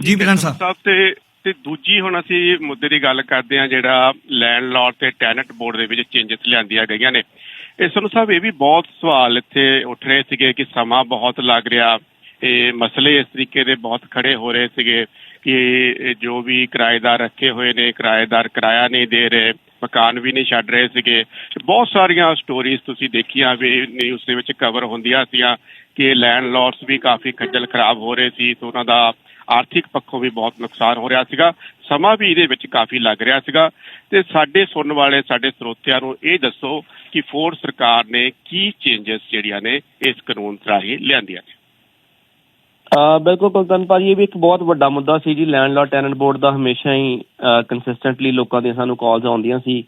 ਜੀ ਬਿਰਨ ਸਾਹਿਬ। ਤੇ ਤੇ ਦੂਜੀ ਹੁਣ ਅਸੀਂ ਮੁੱਦੇ ਦੀ ਗੱਲ ਕਰਦੇ ਆ ਜਿਹੜਾ ਲੈਂਡਲਾਰਡ ਤੇ ਟੈਨੈਂਟ ਬੋਰਡ ਦੇ ਵਿੱਚ ਚੇਂਜਸ ਲਿਆਂਦੀਆਂ ਗਈਆਂ ਨੇ। ਇਹ ਸਾਨੂੰ ਸਾਹਿਬ ਇਹ ਵੀ ਬਹੁਤ ਸਵਾਲ ਇੱਥੇ ਉੱਠ ਰਹੇ ਸੀਗੇ ਕਿ ਸਮਾਂ ਬਹੁਤ ਲੱਗ ਰਿਹਾ। ਇਹ ਮਸਲੇ ਇਸ ਤਰੀਕੇ ਦੇ ਬਹੁਤ ਖੜੇ ਹੋ ਰਹੇ ਸੀਗੇ ਕਿ ਜੋ ਵੀ ਕਿਰਾਏਦਾਰ ਰੱਖੇ ਹੋਏ ਨੇ ਕਿਰਾਏਦਾਰ ਕਿਰਾਇਆ ਨਹੀਂ ਦੇ ਰਹੇ ਮਕਾਨ ਵੀ ਨਹੀਂ ਛੱਡ ਰਹੇ ਸੀਗੇ। ਬਹੁਤ ਸਾਰੀਆਂ ਸਟੋਰੀਜ਼ ਤੁਸੀਂ ਦੇਖੀਆਂ ਵੀ ਨਿਊਜ਼ ਦੇ ਵਿੱਚ ਕਵਰ ਹੁੰਦੀਆਂ ਸੀਆਂ ਕਿ ਲੈਂਡਲੋਰਡਸ ਵੀ ਕਾਫੀ ਖੱਜਲ ਖਰਾਬ ਹੋ ਰਹੇ ਸੀ ਤੇ ਉਹਨਾਂ ਦਾ ਆਰਥਿਕ ਪੱਖੋਂ ਵੀ ਬਹੁਤ ਨੁਕਸਾਨ ਹੋ ਰਿਹਾ ਸੀਗਾ। ਸਮਾਂ ਵੀ ਇਹਦੇ ਵਿੱਚ ਕਾਫੀ ਲੱਗ ਰਿਹਾ ਸੀਗਾ। ਤੇ ਸਾਡੇ ਸੁਣਨ ਵਾਲੇ, ਸਾਡੇ ਸਰੋਤਿਆਂ ਨੂੰ ਇਹ ਦੱਸੋ ਕਿ ਫੋਰਡ ਸਰਕਾਰ ਨੇ ਕੀ ਚੇਂਜਸ ਜਿਹੜੀਆਂ ਨੇ ਇਸ ਕਾਨੂੰਨ ਰਾਹੀਂ ਲਿਆਂਦੀਆਂ ਨੇ? ਅ, ਬਿਲਕੁਲ ਕੁਲਤਨ ਭਾਜੀ, ਇਹ ਵੀ ਇੱਕ ਬਹੁਤ ਵੱਡਾ ਮੁੱਦਾ ਸੀ ਜੀ। ਲੈਂਡਲਾਰਡ ਟੈਨੈਂਟ ਬੋਰਡ ਦਾ ਹਮੇਸ਼ਾ ਹੀ ਕੰਸਿਸਟੈਂਟਲੀ ਲੋਕਾਂ ਦੀਆਂ ਸਾਨੂੰ ਕਾਲਸ ਆਉਂਦੀਆਂ ਸੀ।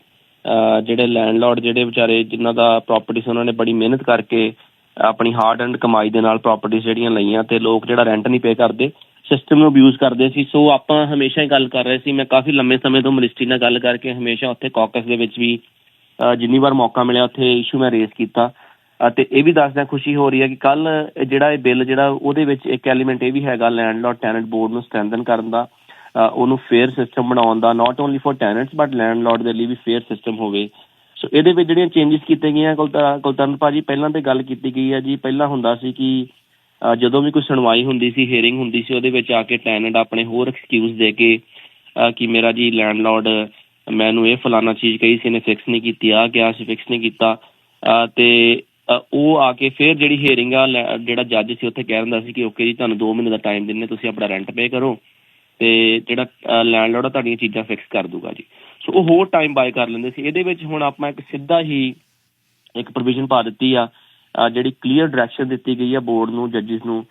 ਜਿਹੜੇ ਲੈਂਡਲਾਰਡ ਜਿਹੜੇ ਵਿਚਾਰੇ ਜਿਨ੍ਹਾਂ ਦਾ ਪ੍ਰਾਪਰਟੀਆਂ ਉਹਨਾਂ ਨੇ ਬੜੀ ਮਿਹਨਤ ਕਰਕੇ ਆਪਣੀ ਹਾਰਡ ਐਂਡ ਕਮਾਈ ਦੇ ਨਾਲ ਪ੍ਰਾਪਰਟੀਆਂ ਜਿਹੜੀਆਂ ਲਈਆਂ ਤੇ ਲੋਕ ਜਿਹੜਾ ਰੈਂਟ ਨਹੀਂ ਪੇ ਕਰਦੇ ਸਿਸਟਮ ਨੂੰ ਅਬਿਊਜ਼ ਕਰਦੇ ਸੀ ਸੋ ਆਪਾਂ ਹਮੇਸ਼ਾ ਹੀ ਗੱਲ ਕਰ ਰਹੇ ਸੀ। ਮੈਂ ਕਾਫੀ ਲੰਮੇ ਸਮੇਂ ਤੋਂ ਮਿਨਿਸਟਰੀ ਨਾਲ ਗੱਲ ਕਰਕੇ ਹਮੇਸ਼ਾ ਉੱਥੇ ਕਾਕਸ ਦੇ ਵਿੱਚ ਵੀ ਜਿੰਨੀ ਵਾਰ ਮੌਕਾ ਮਿਲਿਆ, ਉੱਥੇ ਇਸ਼ੂ ਮੈਂ ਰੇਜ਼ ਕੀਤਾ। ਅਤੇ ਇਹ ਵੀ ਦੱਸਦਾ ਖੁਸ਼ੀ ਹੋ ਰਹੀ ਹੈ ਕਿ ਕੱਲ ਜਿਹੜਾ ਇਹ ਬਿੱਲ ਜਿਹੜਾ, ਉਹਦੇ ਵਿੱਚ ਇੱਕ ਐਲੀਮੈਂਟ ਇਹ ਵੀ ਹੈਗਾ ਲੈਂਡਲਾਰਡ ਟੈਨੈਂਟ ਬੋਰਡ ਨੂੰ ਸਟਰੈਂਥਨ ਕਰਨ ਦਾ। ਉਹਨੂੰ ਫੇਅਰ ਸਿਸਟਮ ਬਣਾਉਣ ਦਾ not only for tenants but landlord ਦੇ ਲਈ ਵੀ ਫੇਅਰ ਸਿਸਟਮ ਹੋਵੇ। ਸੋ ਇਹਦੇ ਵਿੱਚ ਜਿਹੜੀਆਂ ਚੇਂਜਸ ਕੀਤੇ ਗਈਆਂ ਕੁਲਤਰ ਕੁਲਤਰਨ ਭਾਜੀ, ਪਹਿਲਾਂ ਤੇ ਗੱਲ ਕੀਤੀ ਗਈ ਹੈ ਜੀ, ਪਹਿਲਾਂ ਹੁੰਦਾ ਸੀ ਕਿ ਜਦੋਂ ਵੀ ਕੋਈ ਸੁਣਵਾਈ ਹੁੰਦੀ ਸੀ ਹੀਅਰਿੰਗ ਹੁੰਦੀ ਸੀ, ਉਹਦੇ ਵਿੱਚ ਆ ਕੇ ਟੈਨੈਂਟ ਆਪਣੇ ਹੋਰ ਐਕਸਕਿਊਜ਼ ਦੇ ਕੇ ਕਿ ਮੇਰਾ ਜੀ ਲੈਂਡਲਾਰਡ ਮੈਨੂੰ ਇਹ ਫਲਾਨਾ ਚੀਜ਼ ਕਹੀ ਸੀ ਨੇ ਫਿਕਸ ਨਹੀਂ ਕੀਤੀ ਆ ਗਿਆ ਸੀ ਫਿਕਸ ਨਹੀਂ ਕੀਤਾ। ਤੇ ਉਹ ਆ ਕੇ ਫਿਰ ਜਿਹੜੀ ਹੀਅਰਿੰਗ ਆ ਜਿਹੜਾ ਜੱਜ ਸੀ, ਉੱਥੇ ਕਹਿ ਦਿੰਦਾ ਸੀ ਕਿ ਓਕੇ ਜੀ, ਤੁਹਾਨੂੰ 2 ਮਹੀਨੇ ਦਾ ਟਾਈਮ ਦਿੰਨੇ ਤੁਸੀਂ ਆਪਣਾ ਰੈਂਟ ਪੇ ਕਰੋ। ਤੇ ਜਿਹੜਾ ਲੈਂਡਲੋਰਡ ਆ, ਤੁਹਾਡੀਆਂ ਚੀਜ਼ਾਂ ਫਿਕਸ ਕਰ ਦੂਗਾ ਜੀ। ਸੋ ਉਹ ਹੋਰ ਟਾਈਮ ਬਾਏ ਕਰ ਲੈਂਦੇ ਸੀ। ਇਹਦੇ ਵਿੱਚ ਹੁਣ ਆਪਾਂ ਇੱਕ ਸਿੱਧਾ ਹੀ ਇੱਕ ਪ੍ਰੋਵੀਜ਼ਨ ਪਾ ਦਿੱਤੀ ਆ। ਜਿਹੜੀ ਕਲੀਅਰ ਡਾਇਰੈਕਸ਼ਨ ਦਿੱਤੀ ਗਈ ਆ ਬੋਰਡ ਨੂੰ ਜੱਜਿਸ ਨੂੰ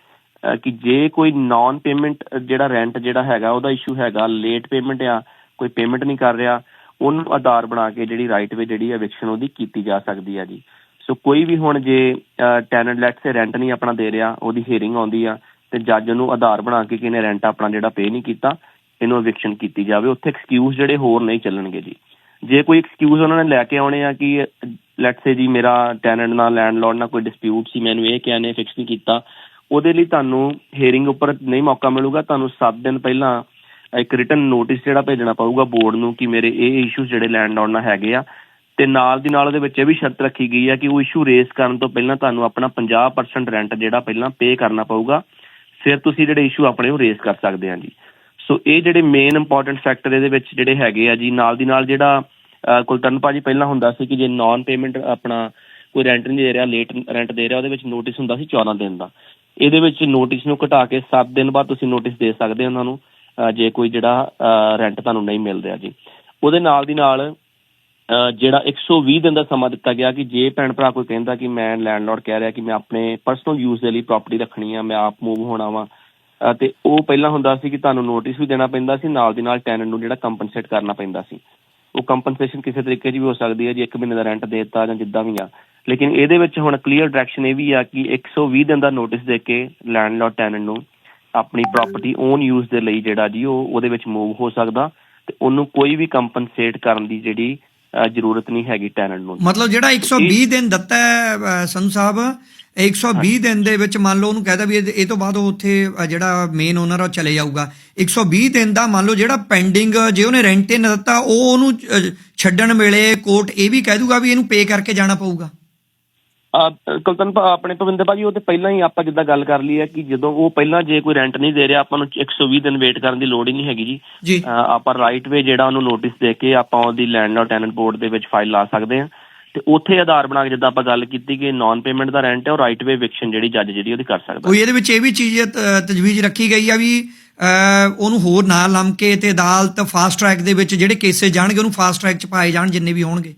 ਕਿ ਜੇ ਕੋਈ ਨਾਨ ਪੇਮੈਂਟ ਜਿਹੜਾ ਰੈਂਟ ਜਿਹੜਾ ਹੈਗਾ, ਉਹਦਾ ਇਸ਼ੂ ਹੈਗਾ ਲੇਟ ਪੇਮੈਂਟ ਆ ਕੋਈ ਪੇਮੈਂਟ ਨਹੀਂ ਕਰ ਰਿਹਾ, ਉਹਨੂੰ ਆਧਾਰ ਬਣਾ ਕੇ ਜਿਹੜੀ ਰਾਈਟ ਵੇ ਜਿਹੜੀ ਐਵਿਕਸ਼ਨ ਉਹਦੀ ਕੀਤੀ ਜਾ ਸਕਦੀ ਹੈ ਜੀ। ਸੋ ਕੋਈ ਵੀ ਹੁਣ ਜੇ ਟੈਨੈਂਟ ਲੈਟ ਸੇ ਰੈਂਟ ਨਹੀਂ ਆਪਣਾ ਦੇ ਰਿਹਾ, ਉਹਦੀ ਹੀਅਰਿੰਗ ਆਉਂਦੀ ਆ, ਤੇ ਜੱਜ ਨੂੰ ਆਧਾਰ ਬਣਾ ਕੇ ਕਿ ਇਹਨੇ ਰੈਂਟ ਆਪਣਾ ਜਿਹੜਾ ਪੇ ਨਹੀਂ ਕੀਤਾ, ਇਹਨੂੰ ਐਵਿਕਸ਼ਨ ਕੀਤੀ ਜਾਵੇ। ਉੱਥੇ ਐਕਸਕਿਊਜ਼ ਜਿਹੜੇ ਹੋਰ ਨਹੀਂ ਚੱਲਣਗੇ ਜੀ। ਜੇ ਕੋਈ ਐਕਸਕਿਊਜ਼ ਉਹਨਾਂ ਨੇ ਲੈ ਕੇ ਆਉਣੇ ਆ ਕਿ ਲੈਟਸ ਸੇ ਜੀ ਮੇਰਾ ਟੈਨੈਂਟ ਨਾਲ ਲੈਂਡਲੋਰਡ ਨਾਲ ਕੋਈ ਡਿਸਪਿਊਟ ਸੀ, ਮੈਨੂੰ ਇਹ ਕਿਹਾ, ਨੇ ਫਿਕਸ ਨਹੀਂ ਕੀਤਾ, ਉਹਦੇ ਲਈ ਤੁਹਾਨੂੰ ਹੀਅਰਿੰਗ ਉੱਪਰ ਨਹੀਂ ਮੌਕਾ ਮਿਲੂਗਾ, ਤੁਹਾਨੂੰ 7 ਦਿਨ ਪਹਿਲਾਂ ਇੱਕ ਰਿਟਨ ਨੋਟਿਸ ਜਿਹੜਾ ਭੇਜਣਾ ਪਊਗਾ ਬੋਰਡ ਨੂੰ ਕਿ ਮੇਰੇ ਇਹ ਇਸ਼ੂਜ਼ ਜਿਹੜੇ ਲੈਂਡਲੋਰਡ ਨਾਲ ਹੈਗੇ ਆ, ਤੇ ਨਾਲ ਦੀ ਨਾਲ ਉਹਦੇ ਵਿੱਚ ਇਹ ਵੀ ਸ਼ਰਤ ਰੱਖੀ ਗਈ ਹੈ ਕਿ ਉਹ ਇਸ਼ੂ ਰੇਸ ਕਰਨ ਤੋਂ ਪਹਿਲਾਂ ਤੁਹਾਨੂੰ ਆਪਣਾ 50% ਰੈਂਟ ਜਿਹੜਾ ਪਹਿਲਾਂ ਪੇ ਕਰਨਾ ਪਊਗਾ, ਫਿਰ ਤੁਸੀਂ ਜਿਹੜੇ ਇਸ਼ੂ ਆਪਣੇ ਉਹ ਰੇਸ ਕਰ ਸਕਦੇ ਆ ਜੀ। ਸੋ ਇਹ ਜਿਹੜੇ ਮੇਨ ਇੰਪੋਰਟੈਂਟ ਫੈਕਟਰ ਇਹਦੇ ਵਿੱਚ ਜਿਹੜੇ ਹੈਗੇ ਆ ਜੀ, ਨਾਲ ਦੀ ਨਾਲ ਜਿਹੜਾ ਕੁਲਤਨ ਭਾਜੀ ਪਹਿਲਾਂ ਹੁੰਦਾ ਸੀ ਕਿ ਜੇ ਨਾਨ ਪੇਮੈਂਟ ਆਪਣਾ ਕੋਈ ਰੈਂਟ ਨਹੀਂ ਦੇ ਰਿਹਾ ਲੇਟ ਰੈਂਟ ਦੇ ਰਿਹਾ, ਉਹਦੇ ਵਿੱਚ ਨੋਟਿਸ ਹੁੰਦਾ ਸੀ 14 ਦਿਨ ਦਾ। ਇਹਦੇ ਵਿੱਚ ਨੋਟਿਸ ਨੂੰ ਘਟਾ ਕੇ 7 ਦਿਨ ਬਾਅਦ ਤੁਸੀਂ ਨੋਟਿਸ ਦੇ ਸਕਦੇ ਹੋ ਉਹਨਾਂ ਨੂੰ ਜੇ ਕੋਈ ਜਿਹੜਾ ਰੈਂਟ ਤੁਹਾਨੂੰ ਨਹੀਂ ਮਿਲ ਰਿਹਾ ਜੀ। ਉਹਦੇ ਨਾਲ ਦੀ ਨਾਲ ਅਹ ਜਿਹੜਾ 120 ਦਿਨ ਦਾ ਸਮਾਂ ਦਿੱਤਾ ਗਿਆ ਕਿ ਜੇ ਭੈਣ ਭਰਾ ਕੋਈ ਕਹਿੰਦਾ ਕਿ ਮੈਂ ਲੈਂਡਲੋਰਡ ਕਹਿ ਰਿਹਾ ਕਿ ਮੈਂ ਆਪਣੇ ਪਰਸਨਲ ਯੂਜ਼ ਦੇ ਲਈ ਪ੍ਰਾਪਰਟੀ ਰੱਖਣੀ ਆ, ਮੈਂ ਆਪ ਮੂਵ ਹੋਣਾ ਵਾਂ ਤੇ ਉਹ ਪਹਿਲਾਂ ਹੁੰਦਾ ਸੀ ਕਿ ਤੁਹਾਨੂੰ ਨੋਟਿਸ ਵੀ ਦੇਣਾ ਪੈਂਦਾ ਸੀ ਨਾਲ ਦੀ ਨਾਲ ਟੈਨੈਂਟ ਨੂੰ ਜਿਹੜਾ ਕੰਪਨਸੇਟ ਕਰਨਾ ਪੈਂਦਾ ਸੀ। ਉਹ ਕੰਪਨਸੇਸ਼ਨ ਕਿਸੇ ਤਰੀਕੇ 'ਚ ਵੀ ਹੋ ਸਕਦੀ ਹੈ ਜੀ 1 ਮਹੀਨੇ ਦਾ ਰੈਂਟ ਦੇ ਦਿੱਤਾ ਜਾਂ ਜਿੱਦਾਂ ਵੀ ਆ। ਲੇਕਿਨ ਇਹਦੇ ਵਿੱਚ ਹੁਣ ਕਲੀਅਰ ਡਾਇਰੈਕਸ਼ਨ ਇਹ ਵੀ ਆ ਕਿ 120 ਦਿਨ ਦਾ ਨੋਟਿਸ ਦੇ ਕੇ ਲੈਂਡਲੋਰਡ ਟੈਨੈਂਟ ਨੂੰ ਆਪਣੀ ਪ੍ਰਾਪਰਟੀ ਓਨ ਯੂਜ਼ ਦੇ ਲਈ ਜਿਹੜਾ ਜੀ ਉਹ ਉਹਦੇ ਵਿੱਚ ਮੂਵ ਹੋ ਸਕਦਾ ਤੇ ਉਹਨੂੰ ਕੋਈ ਵੀ ਕੰਪਨਸੇਟ ਕਰਨ ਦੀ ਜਿਹੜੀ ਜ਼ਰੂਰਤ ਨਹੀਂ ਹੈਗੀ ਟੈਨੈਂਟ ਨੂੰ। ਮਤਲਬ ਜਿਹੜਾ 120 ਦਿਨ ਦਿੱਤਾ ਹੈ ਸੰਧੂ ਸਾਹਿਬ 120 ਦਿਨ ਦੇ ਵਿੱਚ ਮੰਨ ਲਓ ਉਹਨੂੰ ਕਹਿਦਾ ਵੀ ਇਹ ਇਹ ਤੋਂ ਬਾਅਦ ਉਹ ਉੱਥੇ ਅ, ਜਿਹੜਾ ਮੇਨ ਓਨਰ ਉਹ ਚਲੇ ਜਾਊਗਾ। 120 ਦਿਨ ਦਾ ਮੰਨ ਲਓ ਜਿਹੜਾ ਪੈਂਡਿੰਗ ਜੇ ਉਹਨੇ ਰੈਂਟ ਹੀ ਨਾ ਦਿੱਤਾ ਉਹ ਉਹਨੂੰ ਅ, ਛੱਡਣ ਵੇਲੇ ਕੋਰਟ ਇਹ ਵੀ ਕਹਿ ਦੂਗਾ ਵੀ ਇਹਨੂੰ ਪੇ ਕਰਕੇ ਜਾਣਾ ਪਊਗਾ। ਅਹ ਕੁਲਤਨ ਭਾ- ਆਪਣੇ ਭਵਿੰਦਰ ਭਾਜੀ ਉਹ ਤੇ ਪਹਿਲਾਂ ਹੀ ਆਪਾਂ ਜਿੱਦਾਂ ਗੱਲ ਕਰ ਲਈ ਹੈ ਕਿ ਜਦੋਂ ਉਹ ਪਹਿਲਾਂ ਜੇ ਕੋਈ ਰੈਂਟ ਨਹੀਂ ਦੇ ਰਿਹਾ ਆਪਾਂ ਨੂੰ 120 ਦਿਨ ਵੇਟ ਕਰਨ ਦੀ ਲੋੜ ਹੀ ਨਹੀਂ ਹੈਗੀ ਜੀ। ਜੀ। ਅਹ ਆਪਾਂ ਰਾਈਟ ਵੇ ਜਿਹੜਾ ਉਹਨੂੰ ਨੋਟਿਸ ਦੇ ਕੇ ਆਪਾਂ ਉਹਦੀ ਲੈਂਡਲੋਰਡ ਟੈਨੈਂਟ ਬੋਰਡ ਦੇ ਵਿੱਚ ਫਾਈਲ ਲਾ ਸਕਦੇ ਹਾਂ। ਤੇ ਉੱਥੇ ਆਧਾਰ ਬਣਾ ਕੇ ਜਿੱਦਾਂ ਆਪਾਂ ਗੱਲ ਕੀਤੀ ਕਿ ਨਾਨ ਪੇਮੈਂਟ ਦਾ ਰੈਂਟ ਹੈ ਉਹ ਰਾਈਟ ਵੇ ਵਿਕਸ਼ਨ ਜਿਹੜੀ ਜੱਜ ਜਿਹੜੀ ਉਹਦੀ ਕਰ ਸਕਦਾ। ਕੋਈ ਇਹਦੇ ਵਿੱਚ ਇਹ ਵੀ ਚੀਜ਼ ਤਜਵੀਜ਼ ਰੱਖੀ ਗਈ ਆ ਵੀ ਉਹਨੂੰ ਹੋਰ ਨਾ ਲੰਮਕੇ ਤੇ ਅਦਾਲਤ ਫਾਸਟ ਟਰੈਕ ਦੇ ਵਿੱਚ ਜਿਹੜੇ ਕੇਸੇ ਜਾਣਗੇ ਉਹਨੂੰ ਫਾਸਟ ਟਰੈਕ ਚ ਪਾਏ ਜਾਣ ਜਿੰਨੇ ਵੀ ਹੋਣਗੇ।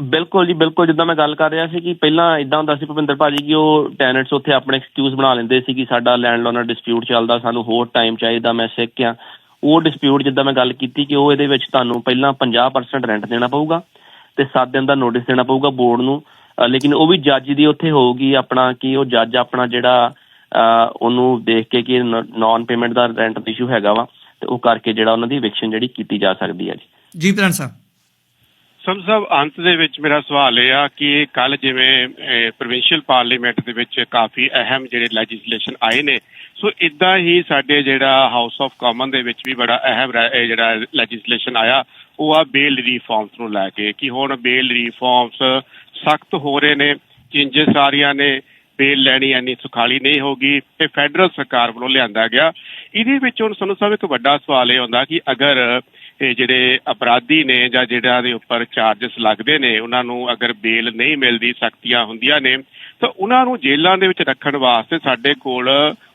ਬਿਲਕੁਲ ਜੀ ਬਿਲਕੁਲ ਜਿੱਦਾਂ ਮੈਂ ਗੱਲ ਕਰ ਰਿਹਾ ਸੀ ਕਿ ਪਹਿਲਾਂ ਇਦਾਂ ਹੁੰਦਾ ਸੀ ਭੁਪਿੰਦਰ ਭਾਜੀ ਕਿ ਉਹ ਟੈਨੈਂਟਸ ਉੱਥੇ ਆਪਣੇ ਐਕਸਕਿਊਜ਼ ਬਣਾ ਲੈਂਦੇ ਸੀ ਕਿ ਸਾਡਾ ਲੈਂਡਲੋਰਡ ਨਾਲ ਡਿਸਪਿਊਟ ਚੱਲਦਾ ਸਾਨੂੰ ਹੋਰ ਟਾਈਮ ਚਾਹੀਦਾ ਮੈਂ ਸਿੱਖ ਆ ਉਹ ਡਿਸਪਿਊਟ ਜਿੱਦਾਂ ਮੈਂ ਗੱਲ ਕੀਤੀ ਕਿ ਉਹ ਇਹਦੇ ਵਿੱਚ ਤੁਹਾਨੂੰ ਪਹਿਲਾਂ 50% ਰੈਂਟ ਦੇਣਾ ਪਊਗਾ। ਤੇ 7 ਦਿਨ ਦਾ ਨੋਟਿਸ ਦੇਣਾ ਪਊਗਾ ਬੋਰਡ ਨੂੰ। ਲੇਕਿਨ ਉਹ ਵੀ ਜੱਜ ਦੀ ਉੱਥੇ ਹੋਊਗੀ ਆਪਣਾ ਕਿ ਉਹ ਜੱਜ ਆਪਣਾ ਜਿਹੜਾ ਉਹਨੂੰ ਦੇਖ ਕੇ ਕਿ ਨਾਨ ਪੇਮੈਂਟ ਦਾ ਰੈਂਟ ਇਸ਼ੂ ਹੈਗਾ ਵਾ ਤੇ ਉਹ ਕਰਕੇ ਜਿਹੜਾ ਉਹਨਾਂ ਦੀ ਇਵਿਕਸ਼ਨ ਜਿਹੜੀ ਕੀਤੀ ਜਾ ਸਕਦੀ ਹੈ ਜੀ। ਜੀ ਪ੍ਰਧਾਨ ਸਾਹਿਬ। ਸੰਤ ਸਾਹਿਬ ਅੰਤ ਦੇ ਵਿੱਚ ਮੇਰਾ ਸਵਾਲ ਇਹ ਆ ਕਿ ਕੱਲ ਜਿਵੇਂ ਪ੍ਰੋਵਿੰਸ਼ੀਅਲ ਪਾਰਲੀਮੈਂਟ ਦੇ ਵਿੱਚ ਕਾਫੀ ਅਹਿਮ ਜਿਹੜੇ ਲੈਜਿਸਲੇਸ਼ਨ ਆਏ ਨੇ ਸੋ ਇਦਾਂ ਹੀ ਸਾਡੇ ਜਿਹੜਾ ਹਾਊਸ ਆਫ ਕਾਮਨ ਦੇ ਵਿੱਚ ਵੀ ਬੜਾ ਅਹਿਮ ਰ- ਜਿਹੜਾ ਲੈਜਿਸਲੇਸ਼ਨ ਆਇਆ, ਉਹ ਆ ਬੇਲ ਰਿਫਾਰਮਸ ਨੂੰ ਲੈ ਕੇ ਕਿ ਹੁਣ ਬੇਲ ਰਿਫਾਰਮਸ ਸਖਤ ਹੋ ਰਹੇ ਨੇ ਚੇਂਜਸ ਆ ਰਹੀਆਂ ਨੇ ਬੇਲ ਲੈਣੀ ਇੰਨੀ ਸੁਖਾਲੀ ਨਹੀਂ ਹੋਗੀ ਇਹ ਫੈਡਰਲ ਸਰਕਾਰ ਵੱਲੋਂ ਲਿਆਂਦਾ ਗਿਆ। ਇਹਦੇ ਵਿੱਚ ਹੁਣ ਸਾਨੂੰ ਸਭ ਇੱਕ ਵੱਡਾ ਸਵਾਲ ਇਹ ਹੁੰਦਾ ਕਿ ਅਗਰ ਇਹ ਜਿਹੜੇ ਅਪਰਾਧੀ ਨੇ ਜਾਂ ਜਿਹੜਾ ਦੇ ਉੱਪਰ ਚਾਰजेस ਲੱਗਦੇ ਨੇ, ਉਹਨਾਂ ਨੂੰ ਅਗਰ ਬੇਲ ਨਹੀਂ ਮਿਲਦੀ, ਸਖਤੀਆਂ ਹੁੰਦੀਆਂ ਨੇ ਤਾਂ ਉਹਨਾਂ ਨੂੰ ਜੇਲ੍ਹਾਂ ਦੇ ਵਿੱਚ ਰੱਖਣ ਵਾਸਤੇ ਸਾਡੇ ਕੋਲ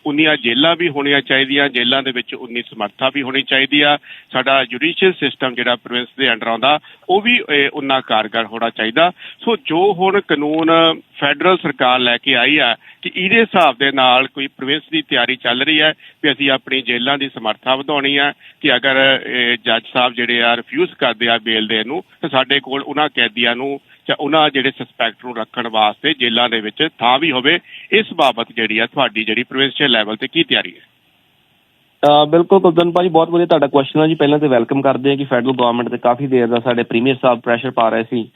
ਉਨੀਆਂ ਜੇਲ੍ਹਾਂ ਵੀ ਹੋਣੀਆਂ ਚਾਹੀਦੀਆਂ, ਜੇਲ੍ਹਾਂ ਦੇ ਵਿੱਚ ਉਨੀ ਸਮਰੱਥਾ ਵੀ ਹੋਣੀ ਚਾਹੀਦੀ ਆ। ਸਾਡਾ ਜੁਡੀਸ਼ੀਅਲ ਸਿਸਟਮ ਜਿਹੜਾ ਪ੍ਰੋਵਿੰਸ ਦੇ ਅੰਡਰ ਆਉਂਦਾ, ਉਹ ਵੀ ਉਨਾ ਕਾਰਗਰ ਹੋਣਾ ਚਾਹੀਦਾ। ਸੋ ਜੋ ਹੁਣ ਕਾਨੂੰਨ ਫੈਡਰਲ ਸਰਕਾਰ ਲੈ ਕੇ ਆਈ ਆ ਕਿ ਇਹਦੇ ਹਿਸਾਬ ਦੇ ਨਾਲ ਕੋਈ ਪ੍ਰੋਵਿੰਸ ਦੀ ਤਿਆਰੀ ਚੱਲ ਰਹੀ ਹੈ ਵੀ ਅਸੀਂ ਆਪਣੀ ਜੇਲ੍ਹਾਂ ਦੀ ਸਮਰੱਥਾ ਵਧਾਉਣੀ ਆ ਕਿ ਅਗਰ ਜੱਜ ਸਾਹਿਬ ਜਿਹੜੇ ਆ ਰਿਫਿਊਜ਼ ਕਰਦੇ ਆ ਬੇਲ ਦੇ ਨੂੰ, ਤਾਂ ਸਾਡੇ ਕੋਲ ਉਹਨਾਂ ਕੈਦੀਆਂ ਨੂੰ ਜਾਂ ਉਹਨਾਂ ਜਿਹੜੇ ਸਸਪੈਕਟ ਨੂੰ ਰੱਖਣ ਵਾਸਤੇ ਜੇਲ੍ਹਾਂ ਦੇ ਵਿੱਚ ਥਾਂ ਵੀ ਹੋਵੇ, ਇਸ ਬਾਬਤ ਜਿਹੜੀ ਆ ਤੁਹਾਡੀ ਜਿਹੜੀ ਪ੍ਰੋਵਿੰਸ਼ੀਅਲ ਲੈਵਲ ਤੇ ਕੀ ਤਿਆਰੀ ਹੈ? ਬਿਲਕੁਲ ਕੁਲਦਨ ਭਾਜੀ, ਬਹੁਤ ਵਧੀਆ ਤੁਹਾਡਾ ਕੁਐਸਚਨ ਹੈ ਜੀ। ਪਹਿਲਾਂ ਤੇ ਵੈਲਕਮ ਕਰਦੇ ਹਾਂ ਕਿ ਫੈਡਰਲ ਗਵਰਨਮੈਂਟ ਤੇ ਕਾਫੀ ਦੇਰ ਦਾ ਸਾਡੇ ਪ੍ਰੀਮੀਅਰ ਸਾਹਿਬ ਪ੍ਰੈਸ਼ਰ ਪਾ ਰਹੇ ਸੀ।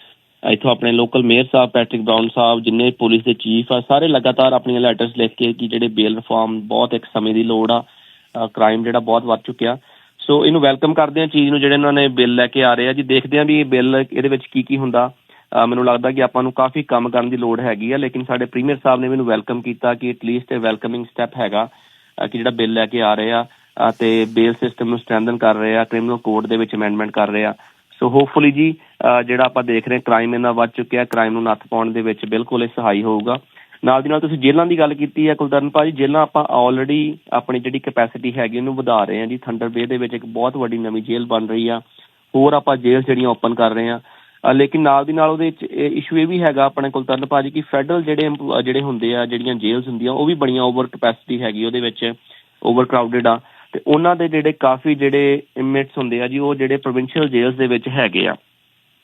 ਇੱਥੋਂ ਆਪਣੇ ਲੋਕਲ ਮੇਅਰ ਸਾਹਿਬ ਪੈਟ੍ਰਿਕ ਬ੍ਰਾਊਨ ਸਾਹਿਬ, ਜਿੰਨੇ ਪੁਲਿਸ ਦੇ ਚੀਫ ਆ, ਸਾਰੇ ਲਗਾਤਾਰ ਆਪਣੀਆਂ ਲੈਟਰਸ ਲਿਖ ਕੇ ਕਿ ਜਿਹੜੇ ਬੇਲ ਰਿਫਾਰਮ ਬਹੁਤ ਇੱਕ ਸਮੇਂ ਦੀ ਲੋੜ ਆ ਕ੍ਰਾਈਮ ਜਿਹੜਾ ਬਹੁਤ ਵੱਧ ਚੁੱਕਿਆ। ਸੋ ਇਹਨੂੰ ਵੈਲਕਮ ਕਰਦੇ ਹਾਂ ਚੀਜ਼ ਨੂੰ ਜਿਹੜੇ ਇਹਨਾਂ ਨੇ ਬਿੱਲ ਲੈ ਕੇ ਆ ਰਹੇ ਆ ਜੀ, ਦੇਖਦੇ ਹਾਂ ਵੀ ਇਹ ਬਿੱਲ ਇਹਦੇ ਵਿੱਚ ਕੀ ਕੀ ਹੁੰਦਾ। ਮੈਨੂੰ ਲੱਗਦਾ ਕਿ ਆਪਾਂ ਨੂੰ ਕਾਫੀ ਕੰਮ ਕਰਨ ਦੀ ਲੋੜ ਹੈਗੀ ਆ, ਲੇਕਿਨ ਸਾਡੇ ਪ੍ਰੀਮੀਅਰ ਸਾਹਿਬ ਨੇ ਮੈਨੂੰ ਵੈਲਕਮ ਕੀਤਾ ਕਿ ਐਟਲੀਸਟ ਇਹ ਵੈਲਕਮਿੰਗ ਸਟੈਪ ਹੈਗਾ ਕਿ ਜਿਹੜਾ ਬਿੱਲ ਲੈ ਕੇ ਆ ਰਹੇ ਆ ਤੇ ਬੇਲ ਸਿਸਟਮ ਨੂੰ ਸਟਰੈਂਥਨ ਕਰ ਰਹੇ ਆ ਕ੍ਰਿਮੀਨਲ ਕੋਡ ਦੇ ਵਿੱਚ ਅਮੈਂਡਮੈਂਟ ਕਰ ਰਹੇ ਆ। ਸੋ ਹੋਪਫੁਲੀ ਜੀ ਜਿਹੜਾ ਆਪਾਂ ਦੇਖ ਰਹੇ ਕ੍ਰਾਈਮ ਇਹਨਾਂ ਵੱਧ ਚੁੱਕਿਆ ਕ੍ਰਾਈਮ ਨੂੰ ਨੱਥ ਪਾਉਣ ਦੇ ਵਿੱਚ ਬਿਲਕੁਲ ਇਹ ਸਹਾਈ ਹੋਊਗਾ। ਨਾਲ ਦੀ ਨਾਲ ਤੁਸੀਂ ਜੇਲ੍ਹਾਂ ਦੀ ਗੱਲ ਕੀਤੀ ਹੈ ਕੁਲਤਰਨ ਭਾਜੀ, ਜੇਲ੍ਹਾਂ ਆਪਾਂ ਆਲਰੇਡੀ ਆਪਣੀ ਜਿਹੜੀ ਕੈਪੈਸਿਟੀ ਹੈਗੀ ਉਹਨੂੰ ਵਧਾ ਰਹੇ ਹਾਂ ਜੀ। ਥੰਡਰ ਬੇ ਦੇ ਵਿੱਚ ਇੱਕ ਬਹੁਤ ਵੱਡੀ ਨਵੀਂ ਜੇਲ੍ਹ ਬਣ ਰਹੀ ਆ। ਹੋਰ ਆਪਾਂ ਜੇਲ੍ਹ ਜਿਹੜੀਆਂ ਓਪਨ ਕਰ ਰਹੇ ਆ ਲੇਕਿਨ ਨਾਲ ਦੀ ਨਾਲ ਉਹਦੇ ਵਿੱਚ ਇਸ਼ੂ ਇਹ ਵੀ ਹੈਗਾ ਆਪਣੇ ਕੋਲ ਤਰਨ ਭਾਜੀ ਕਿ ਫੈਡਰਲ ਜਿਹੜੇ ਜਿਹੜੇ ਹੁੰਦੇ ਆ, ਜਿਹੜੀਆਂ ਜੇਲ੍ਸ ਹੁੰਦੀਆਂ, ਉਹ ਵੀ ਬੜੀਆਂ ਓਵਰ ਕੈਪੈਸਿਟੀ ਹੈਗੀ ਉਹਦੇ ਵਿੱਚ ਓਵਰ ਕਰਾਊਡਡ ਆ। ਤੇ ਉਹਨਾਂ ਦੇ ਜਿਹੜੇ ਕਾਫੀ ਜਿਹੜੇ ਇਨਮੇਟਸ ਹੁੰਦੇ ਆ ਜੀ, ਉਹ ਜਿਹੜੇ ਪ੍ਰੋਵਿੰਸ਼ੀਅਲ ਜੇਲਸ ਦੇ ਵਿੱਚ ਹੈਗੇ ਆ।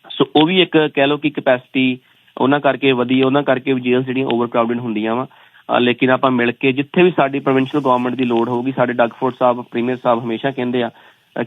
ਸੋ ਉਹ ਵੀ ਇੱਕ ਕਹਿ ਲਓ ਕਿ ਕੈਪੈਸਿਟੀ ਉਹਨਾਂ ਕਰਕੇ ਵਧੀ, ਉਹਨਾਂ ਕਰਕੇ ਵੀ ਜੇਲ੍ਸ ਜਿਹੜੀਆਂ ਓਵਰ ਕਰਾਊਡਡ ਹੁੰਦੀਆਂ ਵਾ। ਲੇਕਿਨ ਆਪਾਂ ਮਿਲ ਕੇ ਜਿੱਥੇ ਵੀ ਸਾਡੀ ਪ੍ਰੋਵਿੰਸ਼ੀਅਲ ਗਵਰਨਮੈਂਟ ਦੀ ਲੋੜ ਹੋਊਗੀ, ਸਾਡੇ ਡਗਫੋਰਡ ਸਾਹਿਬ ਪ੍ਰੀਮੀਅਰ ਸਾਹਿਬ ਹਮੇਸ਼ਾ ਕਹਿੰਦੇ ਆ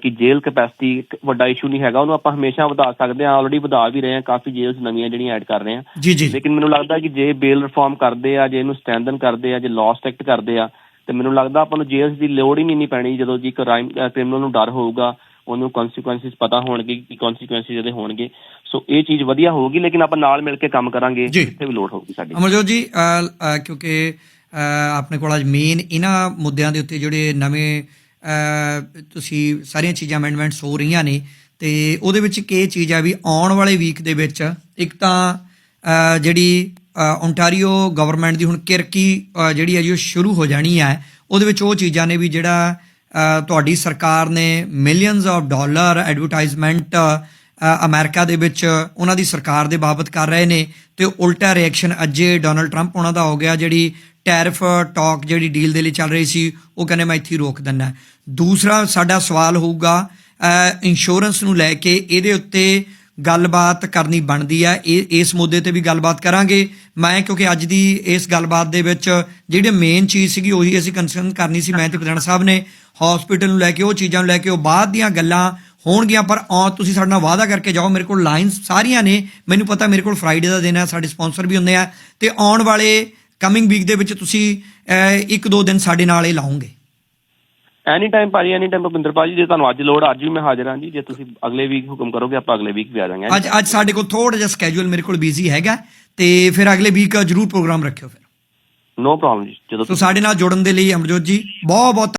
ਕਿ ਜੇਲ੍ਹ ਕੈਪੈਸਿਟੀ ਇੱਕ ਵੱਡਾ ਇਸ਼ੂ ਨਹੀਂ ਹੈਗਾ ਉਹਨੂੰ ਆਪਾਂ ਹਮੇਸ਼ਾ ਵਧਾ ਸਕਦੇ ਆ ਆਲਰੇਡੀ ਵਧਾ ਵੀ ਰਹੇ ਆ ਕਾਫੀ ਜੇਲ੍ਸ ਨਵੀਆਂ ਜਿਹੜੀਆਂ ਐਡ ਕਰ ਰਹੇ ਜੀ ਲੇਕਿਨ ਮੈਨੂੰ ਲੱਗਦਾ ਕਿ ਜੇ ਬੇਲ ਰਿਫਾਰਮ ਕਰਦੇ ਆ ਜੇ ਇਹਨੂੰ ਸਟੈਂਡਨ ਕਰਦੇ ਆ ਜੇ ਲਾਅ ਸਟ੍ਰਿਕਟ ਕਰਦੇ ਆ ਤੇ ਮੈਨੂੰ ਲੱਗਦਾ ਆਪਾਂ ਨੂੰ ਜੇਲ੍ਸ ਦੀ ਲੋੜ ਹੀ ਨਹੀਂ ਨਹੀਂ ਪੈਣੀ ਜਦੋਂ ਜੀ ਕ੍ਰਾਈਮ ਕ੍ਰਿਮੀਨਲ ਨੂੰ ਡਰ ਹੋਊਗਾ ਉਹਨੂੰ ਕਨਸੀਕੁਐਂਸਿਸ ਪਤਾ ਹੋਣਗੇ ਕਿ ਕਨਸੀਕੁਐਂਸਿਸ ਇਹਦੇ ਹੋਣਗੇ। ਸੋ ਇਹ ਚੀਜ਼ ਵਧੀਆ ਹੋਊਗੀ ਲੇਕਿਨ ਆਪਾਂ ਨਾਲ ਮਿਲ ਕੇ ਕੰਮ ਕਰਾਂਗੇ। ਜਿੱਥੇ ਵੀ ਲੋੜ ਹੋਊਗੀ ਸਾਡੀ। ਅਮਰਜੋਤ ਜੀ ਕਿਉਂਕਿ ਆਪਣੇ ਕੋਲ ਅੱਜ ਮੇਨ ਇਹਨਾਂ ਮੁੱਦਿਆਂ ਦੇ ਉੱਤੇ ਜਿਹੜੇ ਨਵੇਂ ਤੁਸੀਂ ਸਾਰੀਆਂ ਚੀਜ਼ਾਂ ਅਮੈਂਡਮੈਂਟਸ ਹੋ ਰਹੀਆਂ ਨੇ ਤੇ ਉਹਦੇ ਵਿੱਚ ਇੱਕ ਚੀਜ਼ ਆ ਵੀ ਆਉਣ ਵਾਲੇ ਵੀਕ ਦੇ ਵਿੱਚ ਇੱਕ ਤਾਂ ਜਿਹੜੀ ਓਨਟਾਰੀਓ ਗਵਰਨਮੈਂਟ ਦੀ ਹੁਣ ਕਿਰਕੀ ਜਿਹੜੀ ਹੈ ਜੀ ਉਹ ਸ਼ੁਰੂ ਹੋ ਜਾਣੀ ਹੈ ਉਹਦੇ ਵਿੱਚ ਉਹ ਚੀਜ਼ਾਂ ਨੇ ਵੀ ਜਿਹੜਾ ਤੁਹਾਡੀ ਸਰਕਾਰ ਨੇ millions of dollar advertisement America ਦੇ ਵਿੱਚ ਉਹਨਾਂ ਦੀ ਸਰਕਾਰ ਦੇ ਬਾਬਤ ਕਰ ਰਹੇ ਨੇ ਤੇ ਉਲਟਾ ਰਿਐਕਸ਼ਨ ਅੱਜੇ ਡੋਨਲਡ ਟਰੰਪ ਉਹਨਾਂ ਦਾ ਹੋ ਗਿਆ ਜਿਹੜੀ ਟੈਰਿਫ ਟਾਕ ਜਿਹੜੀ ਡੀਲ ਦੇ ਲਈ ਚੱਲ ਰਹੀ ਸੀ, ਉਹ ਕਹਿੰਦੇ ਮੈਂ ਇੱਥੇ ਹੀ ਰੋਕ ਦਿੰਦਾ। ਦੂਸਰਾ ਸਾਡਾ ਸਵਾਲ ਹੋਊਗਾ ਇੰਸ਼ੋਰੈਂਸ ਨੂੰ ਲੈ ਕੇ ਇਹਦੇ ਉੱਤੇ ਗੱਲਬਾਤ ਕਰਨੀ ਬਣਦੀ ਹੈ ਇਹ, ਇਸ ਮੁੱਦੇ ਤੇ ਵੀ ਗੱਲਬਾਤ ਕਰਾਂਗੇ। ਮੈਂ, ਕਿਉਂਕਿ ਅੱਜ ਦੀ ਇਸ ਗੱਲਬਾਤ ਦੇ ਵਿੱਚ ਜਿਹੜੀ ਮੇਨ ਚੀਜ਼ ਸੀਗੀ, ਉਹੀ ਅਸੀਂ ਕੰਸਰਨ ਕਰਨੀ ਸੀ, ਮੈਂ ਤੇ ਪ੍ਰਧਾਨ ਸਾਹਿਬ ਨੇ। ਹਸਪੀਟਲ ਨੂੰ ਲੈ ਕੇ, ਉਹ ਚੀਜ਼ਾਂ ਨੂੰ ਲੈ ਕੇ, ਉਹ ਬਾਅਦ ਦੀਆਂ ਗੱਲਾਂ ਹੋਣਗੀਆਂ, ਪਰ ਆ, ਤੁਸੀਂ ਸਾਡੇ ਨਾਲ ਵਾਅਦਾ ਕਰਕੇ ਜਾਓ। ਮੇਰੇ ਕੋਲ ਲਾਈਨਸ ਸਾਰੀਆਂ ਨੇ। ਮੈਨੂੰ ਪਤਾ ਮੇਰੇ ਕੋਲ ਫਰਾਈਡੇ ਦਾ ਦਿਨ ਹੈ ਸਾਡੇ ਸਪਾਂਸਰ ਵੀ ਹੁੰਦੇ ਆ। ਤੇ ਆਉਣ ਵਾਲੇ ਕਮਿੰਗ ਵੀਕ ਦੇ ਵਿੱਚ ਤੁਸੀਂ ਇੱਕ ਦੋ ਦਿਨ ਸਾਡੇ ਨਾਲ ਇਹ ਲਾਉਂਗੇ। ਐਨੀ ਟਾਈਮ ਭਾਜੀ ਐਨੀ ਟਾਈਮ ਭੁਪਿੰਦਰ ਭਾਜੀ ਜੇ ਤੁਹਾਨੂੰ ਅੱਜ ਲੋੜ ਅੱਜ ਵੀ ਮੈਂ ਹਾਜ਼ਰ ਹਾਂ ਜੀ। ਜੇ ਤੁਸੀਂ ਅਗਲੇ ਵੀਕ ਹੁਕਮ ਕਰੋਗੇ ਆਪਾਂ ਅਗਲੇ ਵੀਕ ਵੀ ਆ ਜਾਵਾਂਗੇ। ਅੱਜ ਅੱਜ ਸਾਡੇ ਕੋਲ ਥੋੜਾ ਜਿਹਾ ਸਕੇਜੂਲ ਮੇਰੇ ਕੋਲ ਬਿਜ਼ੀ ਹੈਗਾ ਤੇ ਫਿਰ ਅਗਲੇ ਵੀਕ ਜਰੂਰ ਪ੍ਰੋਗਰਾਮ ਰੱਖਿਓ ਫਿਰ। ਨੋ ਪ੍ਰੋਬਲਮ ਜੀ ਜਦੋਂ ਸੋ ਸਾਡੇ ਨਾਲ ਜੁੜਨ ਦੇ ਲਈ ਅਮਰਜੋਤ ਜੀ ਬਹੁਤ ਬਹੁਤ